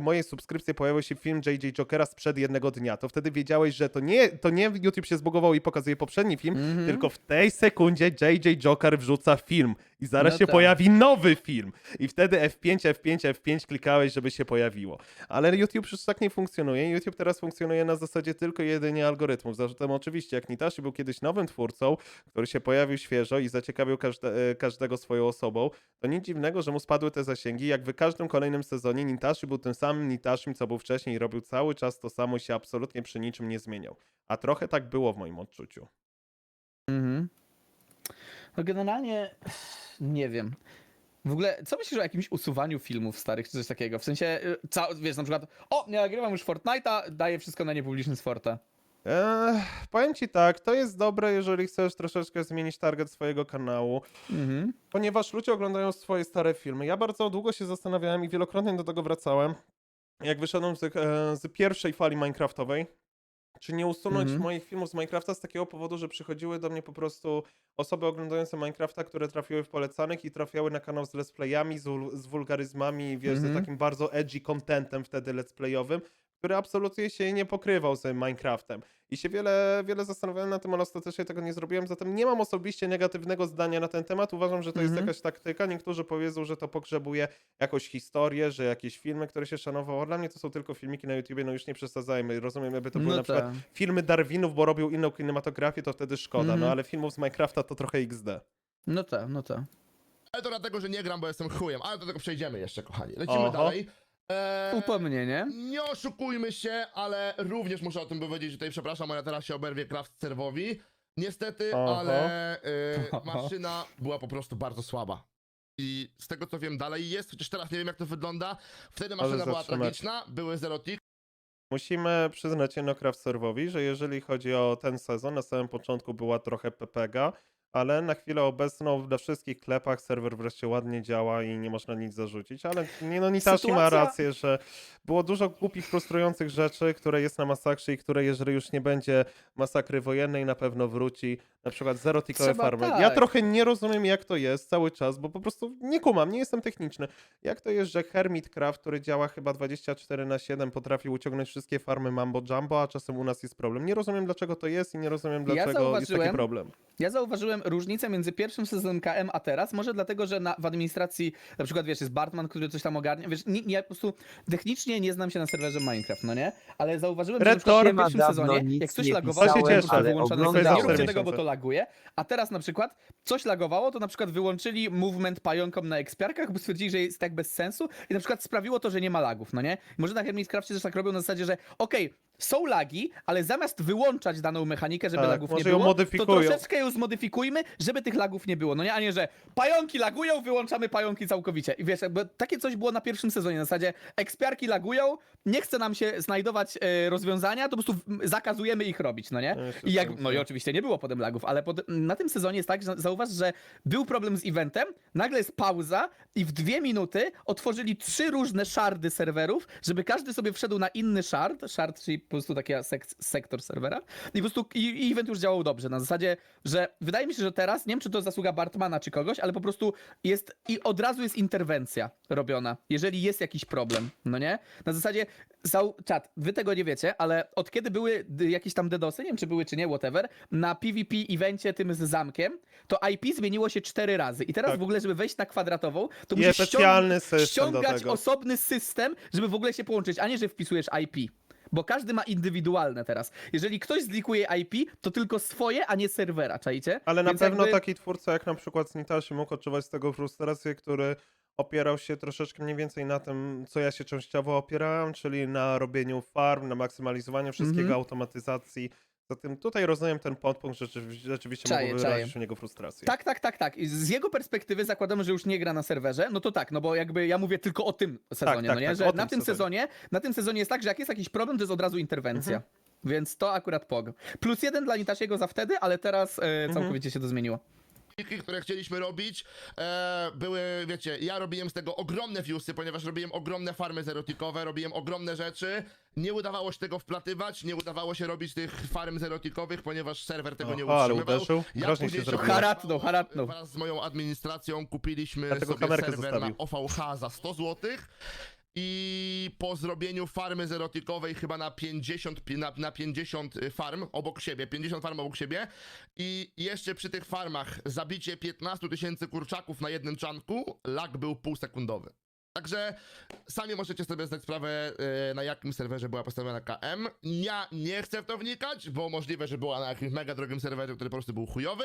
mojej subskrypcji pojawił się film JJ Jokera sprzed jednego dnia, to wtedy wiedziałeś, że to nie, to nie YouTube się zbugował i pokazuje poprzedni film, Mhm. tylko w tej sekundzie JJ Joker wrzuca film i zaraz No się tak. pojawi nowy film. I wtedy F5, F5, F5 klikałeś, żeby się pojawiło. Ale YouTube już tak nie funkcjonuje. YouTube teraz funkcjonuje na zasadzie tylko jedynie algorytmów. Zatem oczywiście, jak Nitashi był kiedyś nowym twórcą, który się pojawił świeżo i zaciekawił każde, e, każdego swoją osobą, to nic dziwnego, że mu spadły te zasięgi. Jak w każdym kolejnym sezonie Nitashi był tym samym Nitashim, co był wcześniej robił cały czas to samo i się absolutnie przy niczym nie zmieniał. A trochę tak było w moim odczuciu. Mhm. No generalnie nie wiem. W ogóle, co myślisz o jakimś usuwaniu filmów starych czy coś takiego? W sensie, y, ca- wiesz, na przykład, o, nie nagrywam już Fortnite'a, daję wszystko na niepubliczny z Forta. Eee, powiem ci tak, to jest dobre, jeżeli chcesz troszeczkę zmienić target swojego kanału, Mhm. ponieważ ludzie oglądają swoje stare filmy. Ja bardzo długo się zastanawiałem i wielokrotnie do tego wracałem, jak wyszedłem z, e, z pierwszej fali Minecraftowej, czy nie usunąć Mhm. moich filmów z Minecrafta z takiego powodu, że przychodziły do mnie po prostu osoby oglądające Minecrafta, które trafiły w polecanych i trafiały na kanał z let's playami, z, z wulgaryzmami, wiesz, Mhm. z takim bardzo edgy contentem wtedy let's playowym, który absolutnie się nie pokrywał z Minecraftem. I się wiele, wiele zastanawiałem na tym, ale ostatecznie tego nie zrobiłem, zatem nie mam osobiście negatywnego zdania na ten temat. Uważam, że to jest Mhm. jakaś taktyka. Niektórzy powiedzą, że to pogrzebuje jakąś historię, że jakieś filmy, które się szanowało. Dla mnie to są tylko filmiki na YouTubie, no już nie przesadzajmy. Rozumiem, jakby to były no na przykład tak. filmy Darwinów, bo robią inną kinematografię, to wtedy szkoda, no Mhm. ale filmów z Minecrafta to trochę XD. No tak, no tak. Ale to dlatego, że nie gram, bo jestem chujem. Ale do tego przejdziemy jeszcze, kochani. Lecimy Oho. dalej. Eee, Upomnienie. nie oszukujmy się, ale również muszę o tym powiedzieć, że tutaj przepraszam, moja teraz się oberwie Craft Serwowi. Niestety, Oho. ale e, maszyna była po prostu bardzo słaba. I z tego co wiem dalej jest, chociaż teraz nie wiem jak to wygląda. Wtedy maszyna była zatrzymać. tragiczna, były zero tick. Musimy przyznać Jednocraft Serwowi, że jeżeli chodzi o ten sezon, na samym początku była trochę PPG, ale na chwilę obecną na wszystkich klepach serwer wreszcie ładnie działa i nie można nic zarzucić, ale nie no Nitashi ma Sytuacja- rację, że było dużo głupich, frustrujących rzeczy, które jest na masakrze i które jeżeli już nie będzie masakry wojennej na pewno wróci, na przykład zero tickowe Trzeba farmy. Ja tak. trochę nie rozumiem jak to jest cały czas, bo po prostu nie kumam, nie jestem techniczny. Jak to jest, że Hermitcraft, który działa chyba 24 na 7 potrafi uciągnąć wszystkie farmy Mambo Jumbo, a czasem u nas jest problem. Nie rozumiem dlaczego to jest i nie rozumiem Ja dlaczego jest taki zauważyłem- problem. Ja zauważyłem różnicę między pierwszym sezonem KM a teraz. Może dlatego, że na, w administracji, na przykład wiesz, jest Bartman, który coś tam ogarnia. Wiesz, nie, nie, po prostu technicznie nie znam się na serwerze Minecraft, no nie? Ale zauważyłem, że na przykład Retor- w pierwszym Dawno sezonie, nic jak coś nie lagowało, to pisałem, po prostu ale wyłączane oglądałem. Nie róbcie tego, bo to. Laguje. A teraz na przykład coś lagowało, to na przykład wyłączyli movement pająkom na ekspiarkach, bo stwierdzili, że jest tak bez sensu i na przykład sprawiło to, że nie ma lagów, no nie? Może na Hermitcrafcie też tak robią na zasadzie, że okej, są lagi, ale zamiast wyłączać daną mechanikę, żeby Tak, lagów nie może ją było, to modyfikują. troszeczkę ją zmodyfikujmy, żeby tych lagów nie było. No nie, a nie, że pająki lagują, wyłączamy pająki całkowicie. I wiesz, jakby takie coś było na pierwszym sezonie, na zasadzie ekspiarki lagują, nie chce nam się znajdować e, rozwiązania, to po prostu zakazujemy ich robić, no nie? I jak, no i oczywiście nie było potem lagów, ale pod, na tym sezonie jest tak, że zauważ, że był problem z eventem, nagle jest pauza i w dwie minuty otworzyli trzy różne szardy serwerów, żeby każdy sobie wszedł na inny shard, shard, czyli po prostu taki sek sektor serwera i po prostu i, i event już działał dobrze, na zasadzie, że wydaje mi się, że teraz, nie wiem czy to zasługa Bartmana czy kogoś, ale po prostu jest i od razu jest interwencja robiona, jeżeli jest jakiś problem, no nie? Na zasadzie, czat, wy tego nie wiecie, ale od kiedy były jakieś tam DDoSy, nie wiem czy były czy nie, whatever, na PvP evencie tym z zamkiem, to IP zmieniło się cztery razy i teraz Tak. w ogóle, żeby wejść na kwadratową, to musisz ściąg- ściągać osobny system, żeby w ogóle się połączyć, a nie, że wpisujesz IP. Bo każdy ma indywidualne teraz. Jeżeli ktoś zlikuje IP, to tylko swoje, a nie serwera, czajcie? Ale na Więc pewno jakby- taki twórca jak na przykład z Nitashi mógł odczuwać z tego frustrację, który opierał się troszeczkę mniej więcej na tym, co ja się częściowo opierałem, czyli na robieniu farm, na maksymalizowaniu wszystkiego, Mhm. automatyzacji. Zatem tutaj rozumiem ten podpunkt, że rzeczywiście, rzeczywiście Czaję, mogło czaję. wyrazić u niego frustrację. Tak, tak, tak, tak. I z jego perspektywy zakładamy, że już nie gra na serwerze, no to tak, no bo jakby ja mówię tylko o tym sezonie, tak, no nie? tak, że o na tym tym sezonie. sezonie, na tym sezonie jest tak, że jak jest jakiś problem, to jest od razu interwencja. Mhm. Więc to akurat pog. Plus jeden dla Nitashiego za wtedy, ale teraz e, Mhm. całkowicie się to zmieniło. Triki, które chcieliśmy robić, e, były, wiecie, ja robiłem z tego ogromne viewsy, ponieważ robiłem ogromne farmy zerotikowe, robiłem ogromne rzeczy. Nie udawało się tego wplatywać, nie udawało się robić tych farm zerotikowych, ponieważ serwer tego nie Oho, ale utrzymywał. uderzył? Ja Groźnie później się się. Haratnął, haratnął. Wraz z moją administracją kupiliśmy Dlatego sobie kamerkę serwer zostawił. na OVH za 100 zł. i po zrobieniu farmy zerotikowej chyba na 50, pi- na, na 50 farm obok siebie, 50 farm obok siebie i jeszcze przy tych farmach zabicie 15 tysięcy kurczaków na jednym czanku, lag był półsekundowy. Także sami możecie sobie zdać sprawę, e, na jakim serwerze była postawiona KM. Ja nie chcę w to wnikać, bo możliwe, że była na jakimś mega drogim serwerze, który po prostu był chujowy.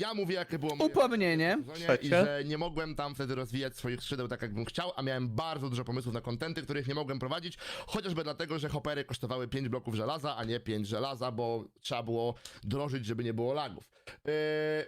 Ja mówię, jakie było moje Upomnienie. i że nie mogłem tam wtedy rozwijać swoich skrzydeł tak, jakbym chciał, a miałem bardzo dużo pomysłów na kontenty, których nie mogłem prowadzić, chociażby dlatego, że hopery kosztowały 5 bloków żelaza, a nie 5 żelaza, bo trzeba było drożyć, żeby nie było lagów. Yy,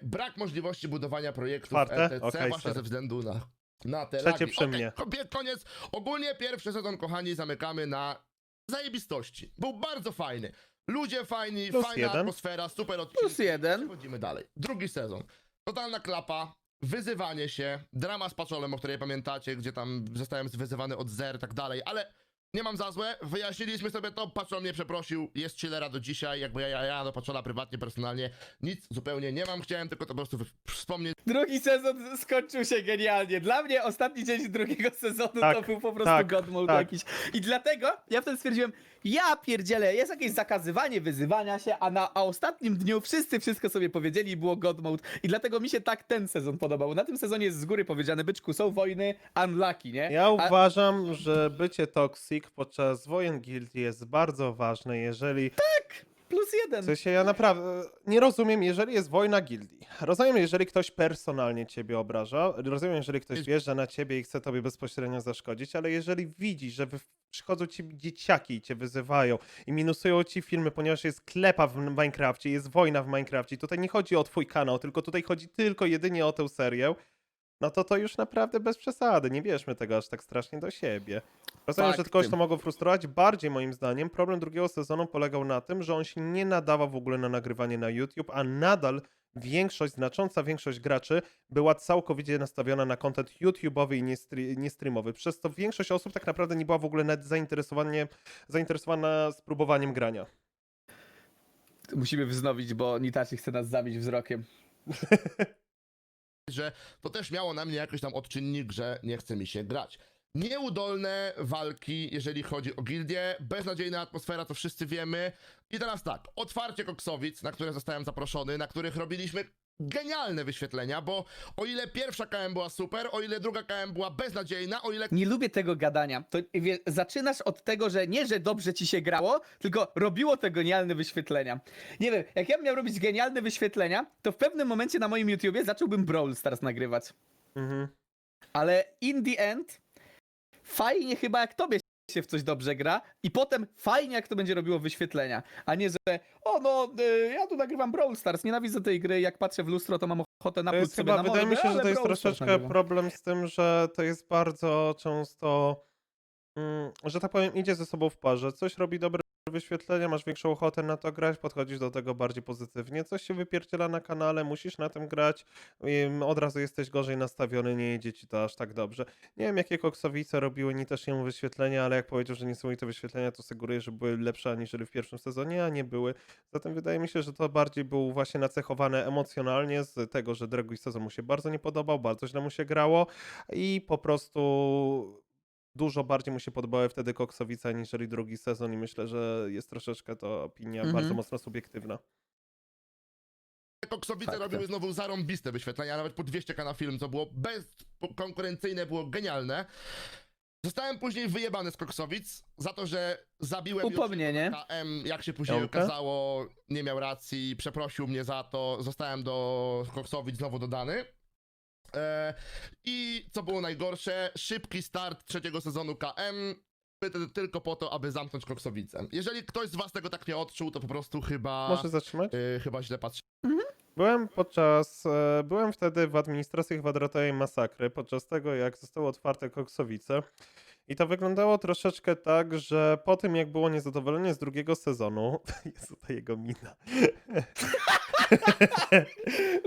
brak możliwości budowania projektów Czwarte? RTC Okej, właśnie sorry. ze względu na, na te Trzecie lagi. przy Okej, mnie. kobie- koniec. Ogólnie pierwszy sezon, kochani, zamykamy na zajebistości. Był bardzo fajny. Ludzie fajni, Plus fajna jeden. atmosfera, super odcinek. Plus jeden. Przechodzimy dalej. Drugi sezon. Totalna klapa, wyzywanie się, drama z Paczolem, o której pamiętacie, gdzie tam zostałem wyzywany od zer i tak dalej, ale nie mam za złe, wyjaśniliśmy sobie to, Paczol mnie przeprosił, jest chillera do dzisiaj, jakby ja, ja, ja do Paczola prywatnie, personalnie nic zupełnie nie mam, chciałem tylko to po prostu wspomnieć, Drugi sezon skończył się genialnie. Dla mnie ostatni dzień drugiego sezonu Tak, to był po prostu tak, god mode tak. jakiś. I dlatego ja wtedy stwierdziłem, ja pierdzielę, jest jakieś zakazywanie wyzywania się, a na a ostatnim dniu wszyscy wszystko sobie powiedzieli i było god mode. I dlatego mi się tak ten sezon podobał. Na tym sezonie jest z góry powiedziane, byczku, są wojny, unlucky, nie? Ja A- uważam, że bycie toxic podczas wojen gildii jest bardzo ważne, jeżeli... Plus jeden. W sensie ja naprawdę nie rozumiem, jeżeli jest wojna gildii. Rozumiem, jeżeli ktoś personalnie ciebie obraża, rozumiem, jeżeli ktoś wjeżdża na ciebie i chce tobie bezpośrednio zaszkodzić, ale jeżeli widzisz, że wy, przychodzą ci dzieciaki i cię wyzywają i minusują ci filmy, ponieważ jest klepa w Minecrafcie, jest wojna w Minecrafcie, tutaj nie chodzi o twój kanał, tylko tutaj chodzi tylko jedynie o tę serię, no to to już naprawdę bez przesady, nie bierzmy tego aż tak strasznie do siebie. Rozumiem, że Fakty. kogoś to mogło frustrować. Bardziej moim zdaniem problem drugiego sezonu polegał na tym, że on się nie nadawał w ogóle na nagrywanie na YouTube, a nadal większość, znacząca większość graczy była całkowicie nastawiona na content YouTube'owy i nie, stri- nie streamowy. Przez to większość osób tak naprawdę nie była w ogóle nawet zainteresowanie, zainteresowana spróbowaniem grania. Musimy wznowić, bo Nitachi chce nas zabić wzrokiem. że to też miało na mnie jakiś tam odczynnik, że nie chce mi się grać. Nieudolne walki, jeżeli chodzi o gildię, beznadziejna atmosfera, to wszyscy wiemy. I teraz tak, otwarcie Koksowic, na które zostałem zaproszony, na których robiliśmy genialne wyświetlenia, bo o ile pierwsza KM była super, o ile druga KM była beznadziejna, o ile Nie lubię tego gadania. To wie, zaczynasz od tego, że nie, że dobrze ci się grało, tylko robiło te genialne wyświetlenia. Nie wiem, jak ja bym miał robić genialne wyświetlenia, to w pewnym momencie na moim YouTubie zacząłbym Brawl Stars nagrywać. Mhm. Ale in the end, fajnie chyba jak tobie się w coś dobrze gra i potem fajnie jak to będzie robiło wyświetlenia, a nie, że o no, y, ja tu nagrywam Brawl Stars, nienawidzę tej gry, jak patrzę w lustro, to mam ochotę To napluć jest sobie chyba, na wydaje mi się, że ale to jest Brawl Stars troszeczkę nagrywam. problem z tym, że to jest bardzo często, mm, że tak powiem, idzie ze sobą w parze. Coś robi dobre wyświetlenia, masz większą ochotę na to grać, podchodzisz do tego bardziej pozytywnie. Coś się wypierdziela na kanale, musisz na tym grać, od razu jesteś gorzej nastawiony, nie jedzie ci to aż tak dobrze. Nie wiem, jakie koksowice robiły ni też jemu wyświetlenia, ale jak powiedział, że niesamowite wyświetlenia, to sugeruję, że były lepsze aniżeli w pierwszym sezonie, a nie były. Zatem wydaje mi się, że to bardziej był właśnie nacechowane emocjonalnie z tego, że drugi sezon mu się bardzo nie podobał, bardzo źle mu się grało i po prostu dużo bardziej mu się podobały wtedy Koksowice aniżeli drugi sezon i myślę, że jest troszeczkę to opinia Mhm. bardzo mocno subiektywna. Koksowice Fakty. robiły znowu zarąbiste wyświetlenia, nawet po 200 na film, co było bezkonkurencyjne, było genialne. Zostałem później wyjebany z Koksowic za to, że zabiłem Upomnienie. KM, jak się później okazało, nie miał racji, przeprosił mnie za to, zostałem do Koksowic znowu dodany. E, I co było najgorsze, szybki start trzeciego sezonu KM, ty- tylko po to, aby zamknąć Koksowice. Jeżeli ktoś z was tego tak nie odczuł, to po prostu chyba, Może zatrzymać? y, chyba źle patrzy. Byłem podczas, e, byłem wtedy w administracji kwadratowej masakry, podczas tego jak zostały otwarte Koksowice. I to wyglądało troszeczkę tak, że po tym jak było niezadowolenie z drugiego sezonu, jest tutaj jego mina.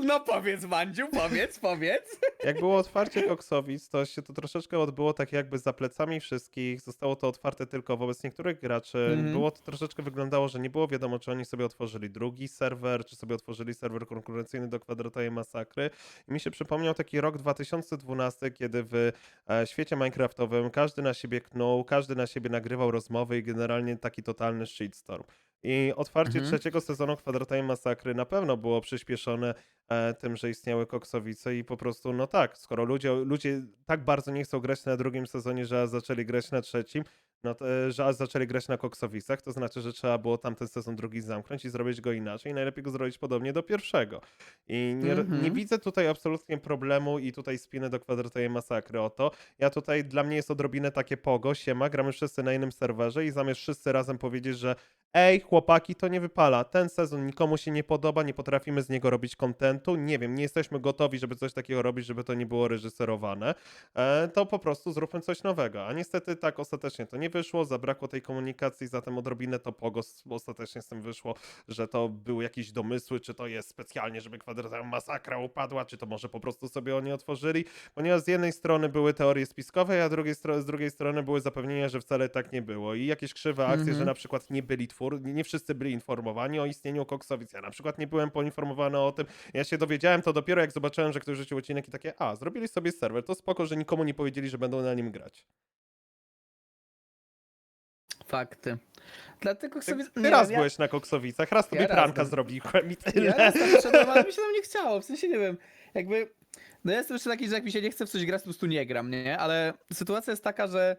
No powiedz, Mandziu, powiedz, powiedz. Jak było otwarcie Koksowic, to się to troszeczkę odbyło tak jakby za plecami wszystkich. Zostało to otwarte tylko wobec niektórych graczy. Mhm. Było to troszeczkę wyglądało, że nie było wiadomo, czy oni sobie otworzyli drugi serwer, czy sobie otworzyli serwer konkurencyjny do kwadrata i masakry. I mi się przypomniał taki rok 2012, kiedy w e, świecie minecraftowym każdy na siebie knuł, każdy na siebie nagrywał rozmowy i generalnie taki totalny shitstorm. I otwarcie Mhm. trzeciego sezonu Kwadrata i Masakry na pewno było przyspieszone e, tym, że istniały koksowice i po prostu, no tak, skoro ludzie, ludzie tak bardzo nie chcą grać na drugim sezonie, że zaczęli grać na trzecim, no to, e, że zaczęli grać na koksowicach, to znaczy, że trzeba było tamten sezon drugi zamknąć i zrobić go inaczej najlepiej go zrobić podobnie do pierwszego. I nie, Mhm. nie widzę tutaj absolutnie problemu i tutaj spiny do kwadrata i masakry o to. Ja tutaj, dla mnie jest odrobinę takie pogo, siema, gramy wszyscy na innym serwerze i zamiast wszyscy razem powiedzieć, że ej, chłopaki, to nie wypala, ten sezon nikomu się nie podoba, nie potrafimy z niego robić kontentu, nie wiem, nie jesteśmy gotowi, żeby coś takiego robić, żeby to nie było reżyserowane, e, to po prostu zróbmy coś nowego. A niestety tak ostatecznie to nie wyszło, zabrakło tej komunikacji, zatem odrobinę to pogo s- ostatecznie z tym wyszło, że to były jakieś domysły, czy to jest specjalnie, żeby kwadrata masakra upadła, czy to może po prostu sobie oni otworzyli, ponieważ z jednej strony były teorie spiskowe, a drugiej z drugiej strony były zapewnienia, że wcale tak nie było. I jakieś krzywe akcje, że Mhm. na przykład nie byli twór, nie wszyscy byli informowani o istnieniu koksowic. Ja na przykład nie byłem poinformowany o tym. Ja się dowiedziałem to dopiero jak zobaczyłem, że ktoś rzucił odcinek i takie, a, zrobili sobie serwer, to spoko, że nikomu nie powiedzieli, że będą na nim grać. Fakty. Dlatego Ty, sobie... ty nie raz byłeś na koksowicach, raz tobie Ja raz pranka byłem. zrobiłem i Ja, tyle. ja raz tam ale mi się tam nie chciało, w sensie nie wiem, jakby... No ja jestem jeszcze taki, że jak mi się nie chce w coś grać, to po prostu nie gram, nie? Ale sytuacja jest taka, że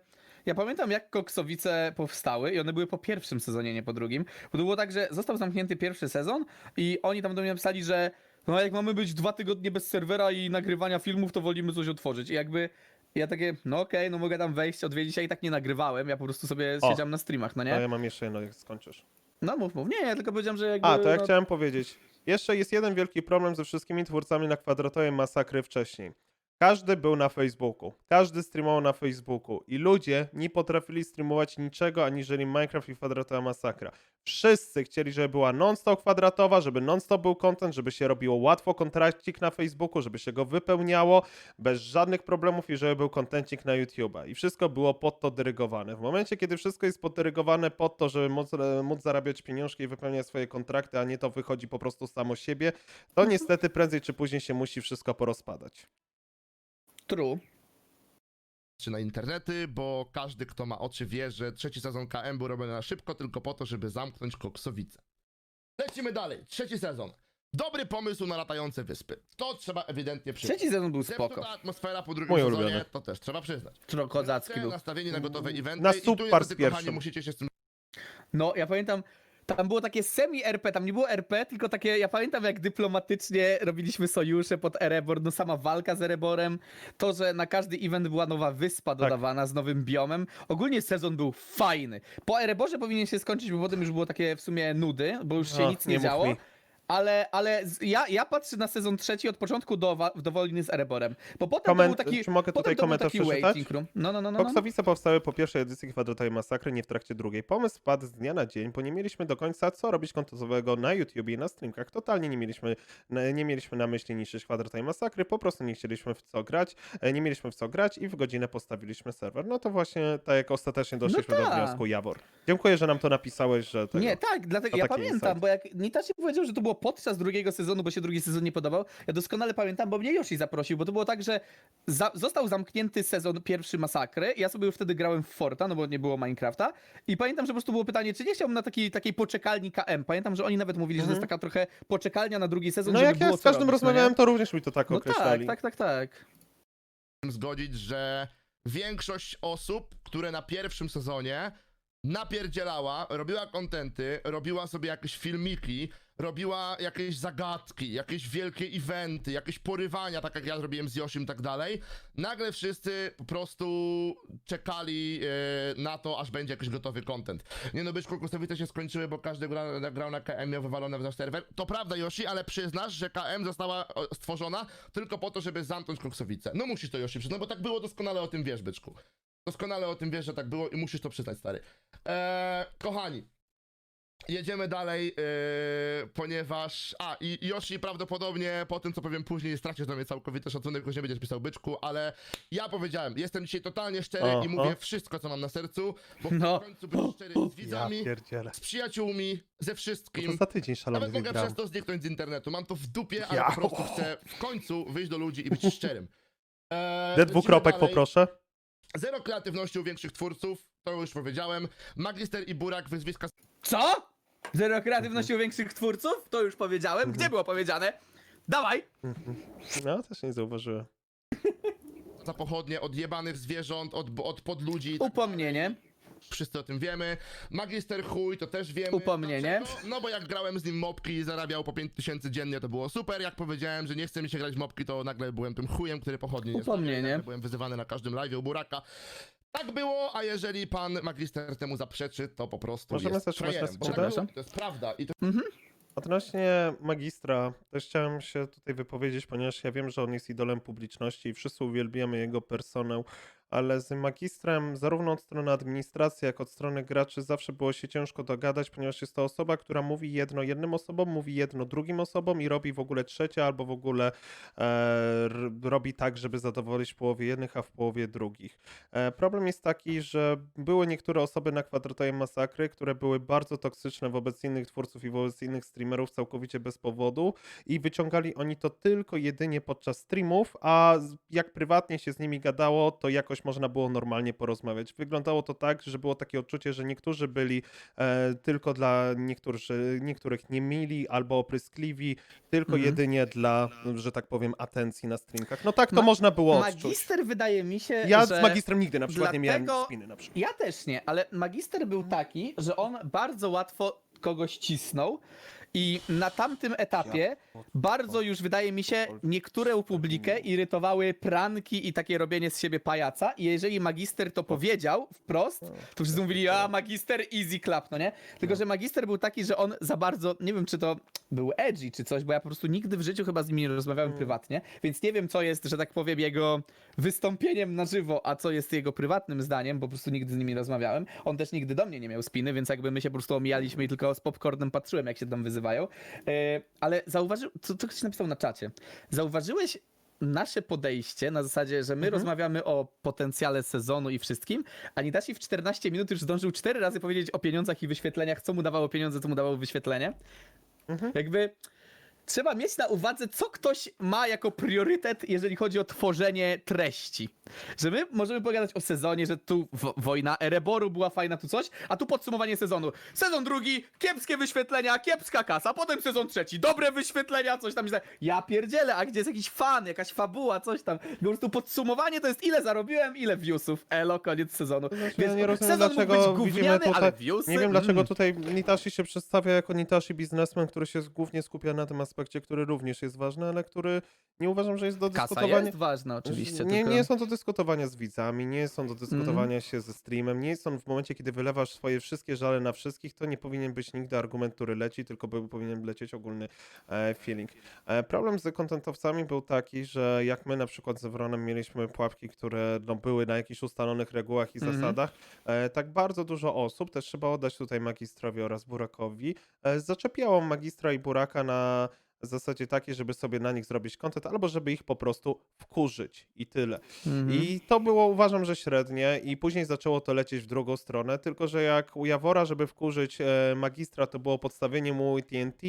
ja pamiętam jak Koksowice powstały i one były po pierwszym sezonie, nie po drugim. Bo to było tak, że został zamknięty pierwszy sezon i oni tam do mnie napisali, że no jak mamy być dwa tygodnie bez serwera i nagrywania filmów, to wolimy coś otworzyć. I jakby ja takie, no okej, no mogę tam wejść, odwiedzić, a i tak nie nagrywałem, ja po prostu sobie O. siedziałem na streamach, no A nie? ja mam jeszcze jedno, jak skończysz. No mów, mów. Nie, ja tylko powiedziałem, że jakby... A, to ja no, chciałem powiedzieć. Jeszcze jest jeden wielki problem ze wszystkimi twórcami na kwadratowej masakry wcześniej. Każdy był na Facebooku. Każdy streamował na Facebooku. I ludzie nie potrafili streamować niczego, aniżeli Minecraft i kwadratowa masakra. Wszyscy chcieli, żeby była non-stop kwadratowa, żeby non-stop był content, żeby się robiło łatwo kontrakcik na Facebooku, żeby się go wypełniało bez żadnych problemów i żeby był kontencik na YouTube'a. I wszystko było pod to dyrygowane. W momencie, kiedy wszystko jest poddyrygowane pod to, żeby móc, e, móc zarabiać pieniążki i wypełniać swoje kontrakty, a nie to wychodzi po prostu samo siebie, to niestety prędzej czy później się musi wszystko porozpadać. True. czy na internety, bo każdy, kto ma oczy, wie, że trzeci sezon KM był robiony na szybko, tylko po to, żeby zamknąć koksowice. Lecimy dalej. Trzeci sezon. Dobry pomysł na latające wyspy. To trzeba ewidentnie przyznać. Trzeci sezon był spoko. Zepsuta atmosfera po drugim Mój sezonie, ulubiony. to też trzeba przyznać. Tro- Kozacki był. nastawieni na gotowe eventy Na i tu subpar z kochani, pierwszym. musicie się z tym No, ja pamiętam, tam było takie semi-RP, tam nie było RP, tylko takie, ja pamiętam jak dyplomatycznie robiliśmy sojusze pod Erebor, no sama walka z Ereborem, to, że na każdy event była nowa wyspa Tak. dodawana z nowym biomem. Ogólnie sezon był fajny. Po Ereborze powinien się skończyć, bo potem już było takie w sumie nudy, bo już się Och, nic nie, nie mów działo. mi. Ale, ale z, ja, ja patrzę na sezon trzeci od początku do, wa- do wojny z Ereborem. Bo potem to był taki. czy mogę potem tutaj to był komentarz taki przeczytać? waiting room. No, no, no, no. no. Koksowice powstały po pierwszej edycji kwadratowej masakry, nie w trakcie drugiej. Pomysł wpadł z dnia na dzień, bo nie mieliśmy do końca co robić kontentowego na YouTube i na streamkach. Totalnie nie mieliśmy, na- nie mieliśmy na myśli niszczyć kwadratowej masakry, po prostu nie chcieliśmy w co grać, e, nie mieliśmy w co grać i w godzinę postawiliśmy serwer. No to właśnie tak jak ostatecznie doszliśmy do tak. wniosku, Jawor. Dziękuję, że nam to napisałeś, że tego. Nie, tak, dlatego To ja taki pamiętam, insight. bo jak Nitashi powiedział, że to było podczas drugiego sezonu, bo się drugi sezon nie podobał, ja doskonale pamiętam, bo mnie Yoshi zaprosił, bo to było tak, że za został zamknięty sezon pierwszy Masakry, ja sobie wtedy grałem w Forta, no bo nie było Minecrafta i pamiętam, że po prostu było pytanie, czy nie chciałbym na takiej, takiej poczekalni KM. Pamiętam, że oni nawet mówili, że to jest taka trochę poczekalnia na drugi sezon, No żeby jak ja z każdym robić, no rozmawiałem, to również mi to tak No określali. tak, tak, tak, tak. zgodzić, że większość osób, które na pierwszym sezonie napierdzielała, robiła kontenty, robiła sobie jakieś filmiki, robiła jakieś zagadki, jakieś wielkie eventy, jakieś porywania, tak jak ja zrobiłem z Yoshim i tak dalej, nagle wszyscy po prostu czekali e, na to, aż będzie jakiś gotowy content. Nie no, byczku, konkursowite się skończyły, bo każdy grał, grał na KM, miał wywalone w nasz serwer. To prawda, Yoshi, ale przyznasz, że KM została stworzona tylko po to, żeby zamknąć koksowice. No musisz to, Yoshi, przyznać, bo tak było, doskonale o tym wiesz, byczku. Doskonale o tym wiesz, że tak było i musisz to przyznać, stary. Eee, kochani, Jedziemy dalej, yy, ponieważ. A, i Yoshi prawdopodobnie po tym, co powiem później, stracisz do mnie całkowity szacunek, już nie będziesz pisał byczku, ale ja powiedziałem, jestem dzisiaj totalnie szczery i Oho. mówię wszystko, co mam na sercu, bo No. w końcu być szczery z widzami, pierdzielę. z przyjaciółmi, ze No wszystkim. to za tydzień szalony Nawet mogę wygram. przez to zniknąć z internetu. Mam to w dupie, ale Ja. po prostu chcę w końcu wyjść do ludzi i być szczerym. Eee, D dwukropek lecimy dalej. poproszę. Zero kreatywności u większych twórców, to już powiedziałem. Magister i Burak, wyzwiska Co? Zero kreatywności u większych twórców? To już powiedziałem. Gdzie było powiedziane? Dawaj! No, też nie zauważyłem. za pochodnie, od jebanych zwierząt, od, od podludzi. Upomnienie. Wszyscy o tym wiemy. Magister chuj, to też wiemy. Upomnienie. Dlaczego? No bo jak grałem z nim mopki i zarabiał po 5000 dziennie, to było super. Jak powiedziałem, że nie chce mi się grać w mopki, to nagle byłem tym chujem, który pochodni nie Upomnienie. Nagle Byłem wyzywany na każdym live u Buraka. Tak było, a jeżeli pan magister temu zaprzeczy, to po prostu Możemy jest zatrzymać frajerem, bo tak było, To jest prawda i to Odnośnie magistra, też chciałem się tutaj wypowiedzieć, ponieważ ja wiem, że on jest idolem publiczności i wszyscy uwielbiamy jego personę, ale z magistrem zarówno od strony administracji, jak od strony graczy zawsze było się ciężko dogadać, ponieważ jest to osoba, która mówi jedno jednym osobom, mówi jedno drugim osobom i robi w ogóle trzecie albo w ogóle e, robi tak, żeby zadowolić połowie jednych, a w połowie drugich. E, problem jest taki, że były niektóre osoby na kwadratowej masakry, które były bardzo toksyczne wobec innych twórców i wobec innych streamerów całkowicie bez powodu i wyciągali oni to tylko jedynie podczas streamów, a jak prywatnie się z nimi gadało, to jakoś można było normalnie porozmawiać. Wyglądało to tak, że było takie odczucie, że niektórzy byli e, tylko dla niektórzy, niektórych niemili albo opryskliwi, tylko Mhm. jedynie dla, że tak powiem, atencji na streamkach. No tak to Ma- można było odczuć. Magister wydaje mi się, Ja że... z magistrem nigdy na przykład nie miałem dlatego- spiny na przykład. Ja też nie, ale magister był taki, że on bardzo łatwo kogoś cisnął i na tamtym etapie bardzo już wydaje mi się niektórą publikę irytowały pranki i takie robienie z siebie pajaca. I jeżeli magister to powiedział wprost, to wszyscy mówili, a magister easy clap, no nie? Tylko, że magister był taki, że on za bardzo, nie wiem czy to był edgy czy coś, bo ja po prostu nigdy w życiu chyba z nim nie rozmawiałem prywatnie, więc nie wiem co jest, że tak powiem, jego wystąpieniem na żywo, a co jest jego prywatnym zdaniem, bo po prostu nigdy z nim nie rozmawiałem. On też nigdy do mnie nie miał spiny, więc jakby my się po prostu omijaliśmy i tylko z popcornem patrzyłem, jak się tam wyzywają. E, ale zauważył, co, co ktoś napisał na czacie? Zauważyłeś nasze podejście na zasadzie, że my rozmawiamy o potencjale sezonu i wszystkim, a Nitashi w 14 minut już zdążył 4 razy powiedzieć o pieniądzach i wyświetleniach, co mu dawało pieniądze, co mu dawało wyświetlenie. Jakby trzeba mieć na uwadze, co ktoś ma jako priorytet, jeżeli chodzi o tworzenie treści. Że my możemy pogadać o sezonie, że tu wo- wojna Ereboru była fajna, tu coś, a tu podsumowanie sezonu. Sezon drugi, kiepskie wyświetlenia, kiepska kasa, potem sezon trzeci, dobre wyświetlenia, coś tam. Ja pierdzielę, a gdzie jest jakiś fan, jakaś fabuła, coś tam. Po prostu podsumowanie to jest ile zarobiłem, ile viewsów. Elo, koniec sezonu. ja nie rozumiem, sezon mógł dlaczego być widzimy gówniany, tutaj- ale viewsy? Nie wiem dlaczego Mm. tutaj Nitashi się przedstawia jako Nitashi biznesmen, który się głównie skupia na tym aspekcie, który również jest ważny, ale który nie uważam, że jest do Kasa dyskutowania. jest ważna oczywiście, nie, tylko... Mhm. nie są do dyskutowania z widzami, nie są do dyskutowania się ze streamem, nie są w momencie, kiedy wylewasz swoje wszystkie żale na wszystkich, to nie powinien być nigdy argument, który leci, tylko by, powinien lecieć ogólny e, feeling. E, problem z kontentowcami był taki, że jak my na przykład z Evronem mieliśmy pułapki, które no, były na jakichś ustalonych regułach i Mhm. zasadach, e, tak bardzo dużo osób, też trzeba oddać tutaj magistrowi oraz Burakowi, e, zaczepiało magistra i Buraka na zasadzie takiej, żeby sobie na nich zrobić content, albo żeby ich po prostu wkurzyć i tyle. Mhm. I to było uważam, że średnie i później zaczęło to lecieć w drugą stronę, tylko że jak u Jawora, żeby wkurzyć e, magistra, to było podstawienie mu TNT,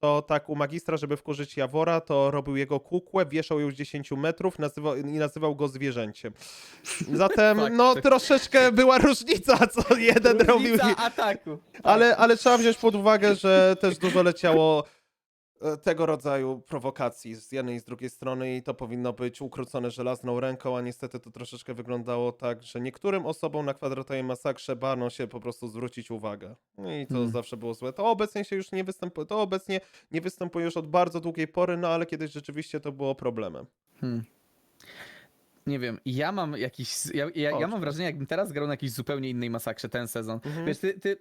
to tak u magistra, żeby wkurzyć Jawora, to robił jego kukłę, wieszał ją z 10 metrów nazywał, i nazywał go zwierzęciem. Zatem, Fakt. no troszeczkę była różnica, co jeden robił. Różnica ataku. Ale, ale trzeba wziąć pod uwagę, że też dużo leciało tego rodzaju prowokacji z jednej i z drugiej strony i to powinno być ukrócone żelazną ręką, a niestety to troszeczkę wyglądało tak, że niektórym osobom na kwadratowej masakrze bano się po prostu zwrócić uwagę. No I to Hmm. zawsze było złe. To obecnie się już nie występuje, to obecnie nie występuje już od bardzo długiej pory, no ale kiedyś rzeczywiście to było problemem. Hmm. Nie wiem, ja mam jakiś, ja, ja, ja mam wrażenie, jakbym teraz grał na jakiejś zupełnie innej masakrze ten sezon. Mhm. Wiesz, ty, ty,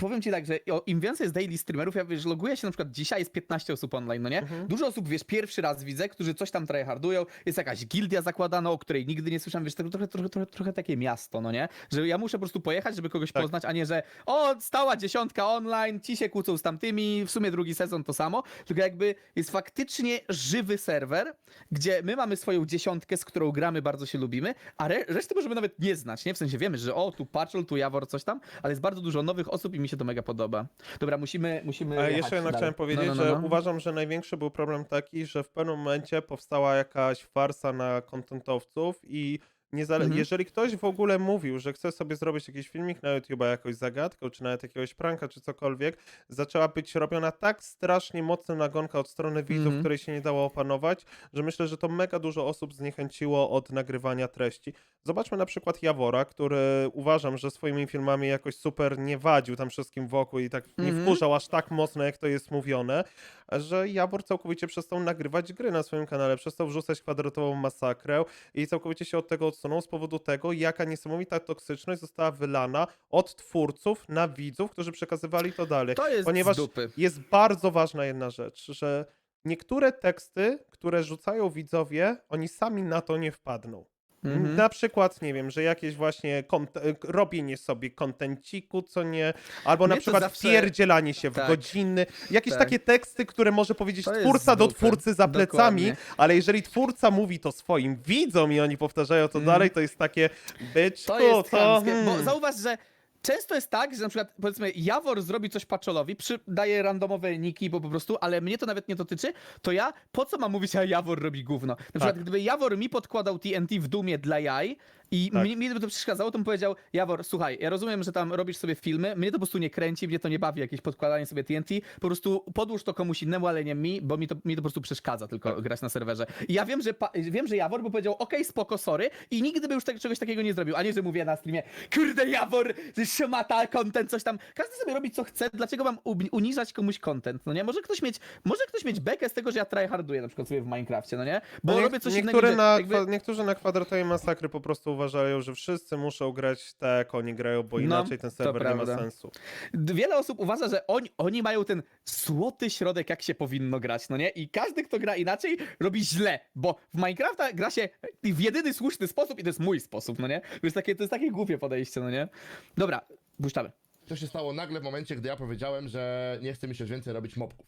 powiem ci tak, że im więcej jest daily streamerów, ja wiesz, loguję się na przykład dzisiaj jest 15 osób online, no nie? Mhm. Dużo osób, wiesz, pierwszy raz widzę, którzy coś tam tryhardują, jest jakaś gildia zakładana, o której nigdy nie słyszałem, wiesz, to trochę, trochę, trochę, trochę takie miasto, no nie? Że ja muszę po prostu pojechać, żeby kogoś Tak. poznać, a nie, że o, stała dziesiątka online, ci się kłócą z tamtymi, w sumie drugi sezon to samo, tylko jakby jest faktycznie żywy serwer, gdzie my mamy swoją dziesiątkę, z którą gramy, bardzo się lubimy, a re resztę możemy nawet nie znać, nie? W sensie wiemy, że o, tu Patrol, tu Jawor, coś tam, ale jest bardzo dużo nowych osób i mi się to mega podoba. Dobra, musimy, musimy A jeszcze jednak dalej. chciałem powiedzieć, No, no, no, że no. uważam, że największy był problem taki, że w pewnym momencie powstała jakaś farsa na kontentowców i niezale- Mhm. jeżeli ktoś w ogóle mówił, że chce sobie zrobić jakiś filmik na YouTube, jakąś zagadkę, czy nawet jakiegoś pranka, czy cokolwiek, zaczęła być robiona tak strasznie mocna nagonka od strony widzów, Mhm. której się nie dało opanować, że myślę, że to mega dużo osób zniechęciło od nagrywania treści. Zobaczmy na przykład Jawora, który uważam, że swoimi filmami jakoś super nie wadził tam wszystkim wokół i tak nie Mhm. wkurzał aż tak mocno, jak to jest mówione, że Jawor całkowicie przestał nagrywać gry na swoim kanale, przestał wrzucać kwadratową masakrę i całkowicie się od tego odsunął z powodu tego, jaka niesamowita toksyczność została wylana od twórców na widzów, którzy przekazywali to dalej. To jest ponieważ jest bardzo ważna jedna rzecz, że niektóre teksty, które rzucają widzowie, oni sami na to nie wpadną. Mhm. Na przykład, nie wiem, że jakieś właśnie kont- robienie sobie kontenciku, co nie, albo na Mnie przykład zawsze- wpierdzielanie się w Tak. godziny, jakieś Tak. takie teksty, które może powiedzieć To twórca do twórcy za plecami, Dokładnie. ale jeżeli twórca mówi to swoim widzom i oni powtarzają to Mm. dalej, to jest takie, byczku, To jest to... chamskie, bo hmm. zauważ, że często jest tak, że na przykład powiedzmy Jawor zrobi coś paczolowi, daje randomowe niki, bo po prostu, ale mnie to nawet nie dotyczy, to ja po co mam mówić, a Jawor robi gówno? Na przykład gdyby Jawor mi podkładał TNT w dumie dla jaj i Tak. mnie, mnie by to przeszkadzało, to powiedział, Jawor, słuchaj, ja rozumiem, że tam robisz sobie filmy, mnie to po prostu nie kręci, mnie to nie bawi, jakieś podkładanie sobie TNT, po prostu podłóż to komuś innemu, ale nie mi, bo mi to, mi to po prostu przeszkadza tylko Tak. grać na serwerze. I ja wiem, że, wiem, że Jawor by powiedział, okej, spoko, sorry i nigdy by już tak, czegoś takiego nie zrobił, a nie, że mówię na streamie, kurde Jawor, ty szmata, content, coś tam. Każdy sobie robi co chce, dlaczego mam uniżać komuś content, no nie? Może ktoś mieć, może ktoś mieć bekę z tego, że ja tryharduję na przykład sobie w Minecrafcie, no nie? Bo No nie- robię coś niektóre innego, na, jakby... Niektórzy na kwadratowej masakry po prostu uważają, że wszyscy muszą grać tak, jak oni grają, bo No, inaczej ten serwer nie ma prawda. sensu. Wiele osób uważa, że oni, oni mają ten złoty środek, jak się powinno grać, no nie? I każdy, kto gra inaczej, robi źle, bo w Minecrafta gra się w jedyny słuszny sposób i to jest mój sposób, no nie? To jest takie, to jest takie głupie podejście, no nie? Dobra, puszczamy. To się stało nagle w momencie, gdy ja powiedziałem, że nie chce mi się już więcej robić mobków.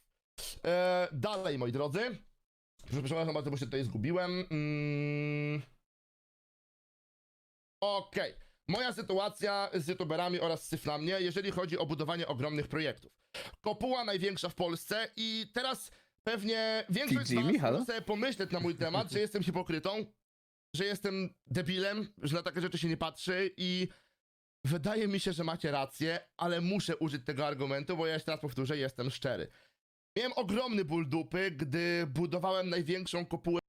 E, dalej, moi drodzy. Przepraszam bardzo, bo się tutaj zgubiłem. Mm. Okej. Moja sytuacja z youtuberami oraz na mnie, jeżeli chodzi o budowanie ogromnych projektów. Kopuła największa w Polsce i teraz pewnie większość z was sobie pomyśleć na mój temat, że jestem hipokrytą, że jestem debilem, że na takie rzeczy się nie patrzy i wydaje mi się, że macie rację, ale muszę użyć tego argumentu, bo ja jeszcze raz powtórzę, jestem szczery. Miałem ogromny ból dupy, gdy budowałem największą kopułę